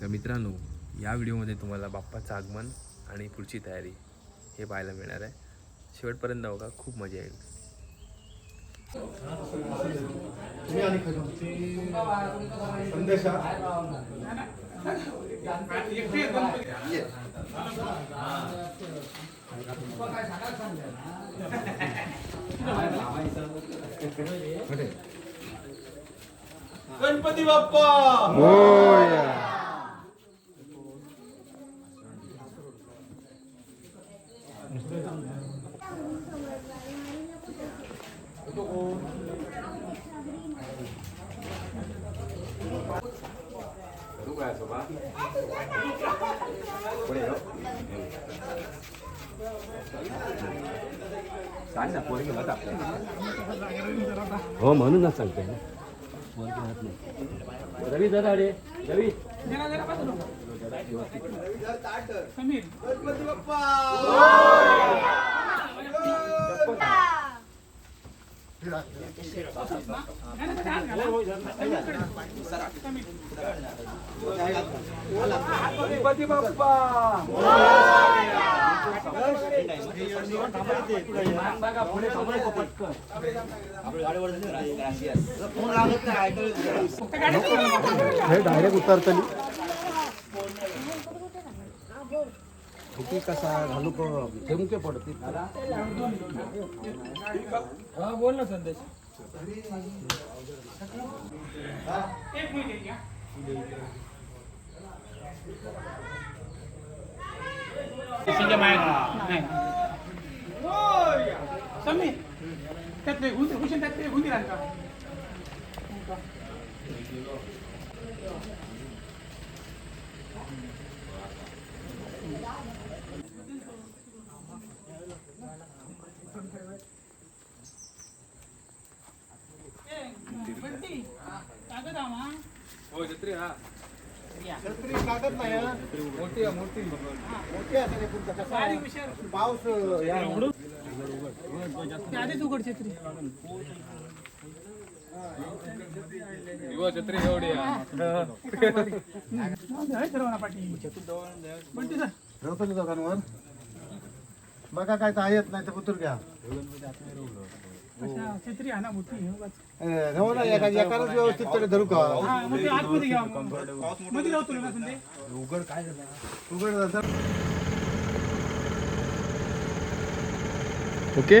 तर मित्रांनो या व्हिडिओमध्ये तुम्हाला बाप्पाचं आगमन आणि पुढची तयारी हे पाहायला मिळणार आहे. शेवटपर्यंत बघा खूप मजा येईल. तुम्ही आणि खरं संदेशा गणपती बाप्पा हो म्हणूनच सांगतोय ना. रवी दादा रे रवी गणपती बाप्पा. गणपती बाप्पा हे डायरेक्ट उतरतली. कसा घालू ठेवून पडते बोल ना संदेश. एक मिनिट घ्या समी त्यात नाही हुंदी हुशान त्यात हुंदी राहता. हो छत्री हा छत्री कागद नाही हा. मोठी आहे मोठी मोठी असेल एकूण कसं बारीक पाऊस या आधीच उघड छत्री युवा छत्री एवढी पण ठेवतो ना दोघांवर बघा काय तर येत नाही तर पुतूर घ्या एकाच व्यवस्थित तरी धरू का आतमध्ये उघड ओके.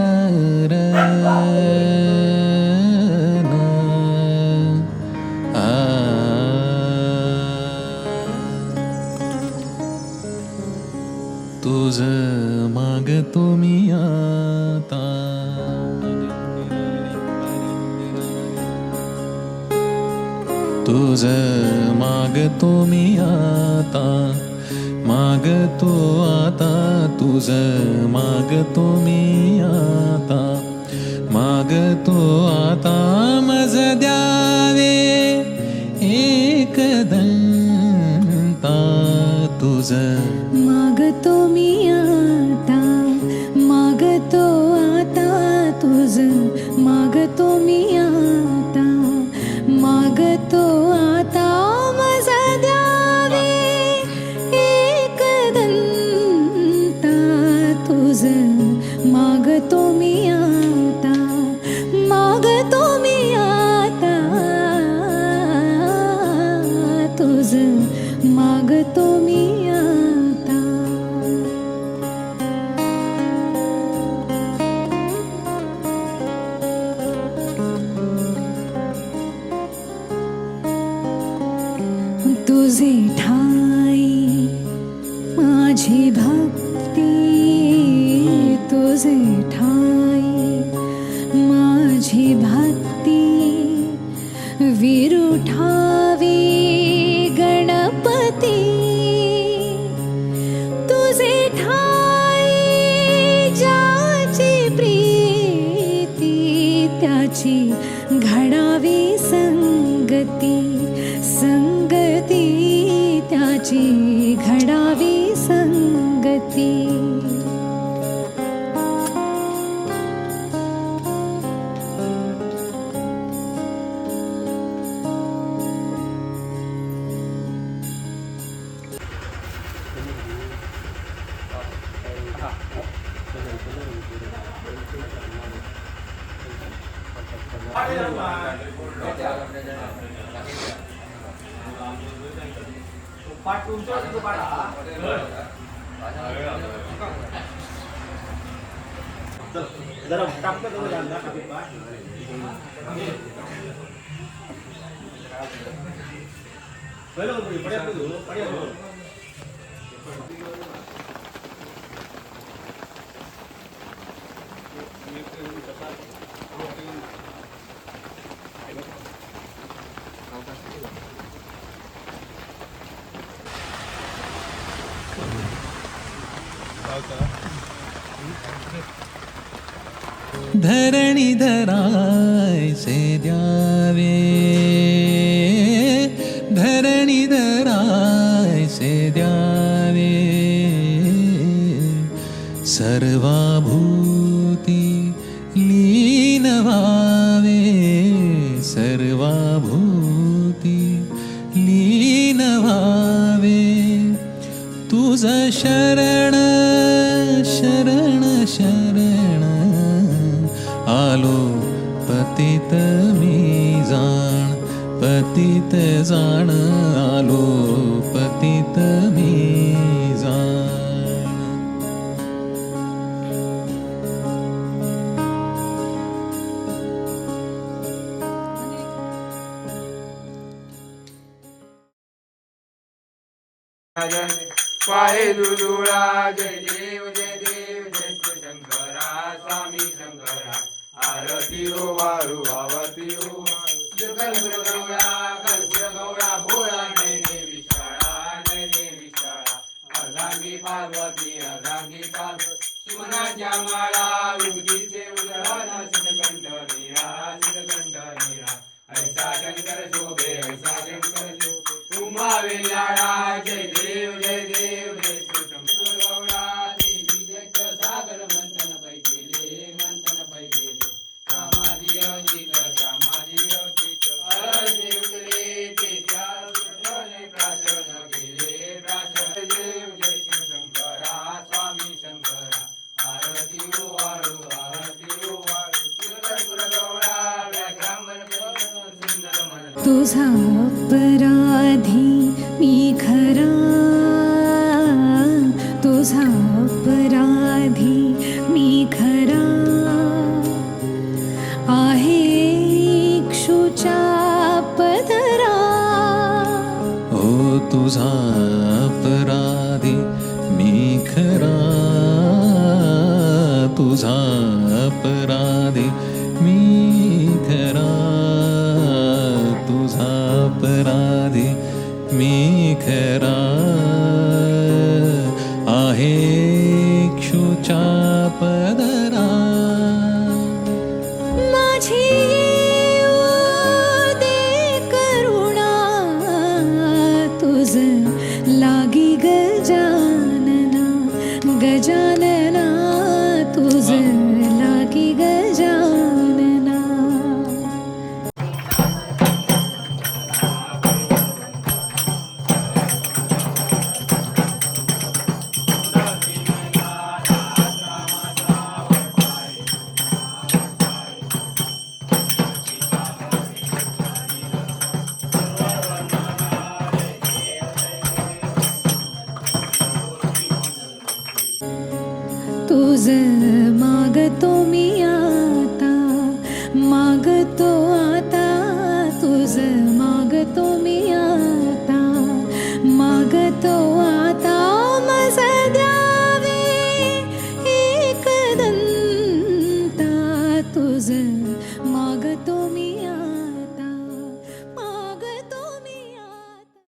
तुझ मागतो मी आता. तुझ मागतो मी आता. मागतो आता. तुझ मागतो मी आता. मागतो आता. मज द्यावे एक दंता. तुझ मागतो तुझ घडावी संगती संगती त्याची. घडावी संगती. पार्ट टू चा तो पार्ट हा जरा टाक तो जान ना कभी पार्ट पहले पड़े पड़े पड़े धरणी धरायचे द्यावे। धरणी धरायचे द्यावे। सर्वाभूती लीन व्हावे सर्वाभूती लीन व्हावे तुझ शरण शरण शरण। पतित मी जाण पतित जाण आलो पतित मी जाण. पाहे दुदुळा जय देव आरती वाळू कल्पुर भोळा नैने विशाळा नैने विशाळा अर्धांगी पार्वती अर्धांगी पार्वती सुमनाच्या माळा उगतीचे उदळाना सिद्धकंठ नीळा सिद्धकंठ नीळा ऐसा शंकर शोभे ऐसा शंकर शोभे उमा वेलाळा जय जय तुझा अपराधी मी खरा. तुझा अपराधी मी खरा. आहे क्षुचा पदरा. ओ तुझा अपराधी मी खरा. तुझा अपराधी अपराधी मी खरा आहे क्षुचा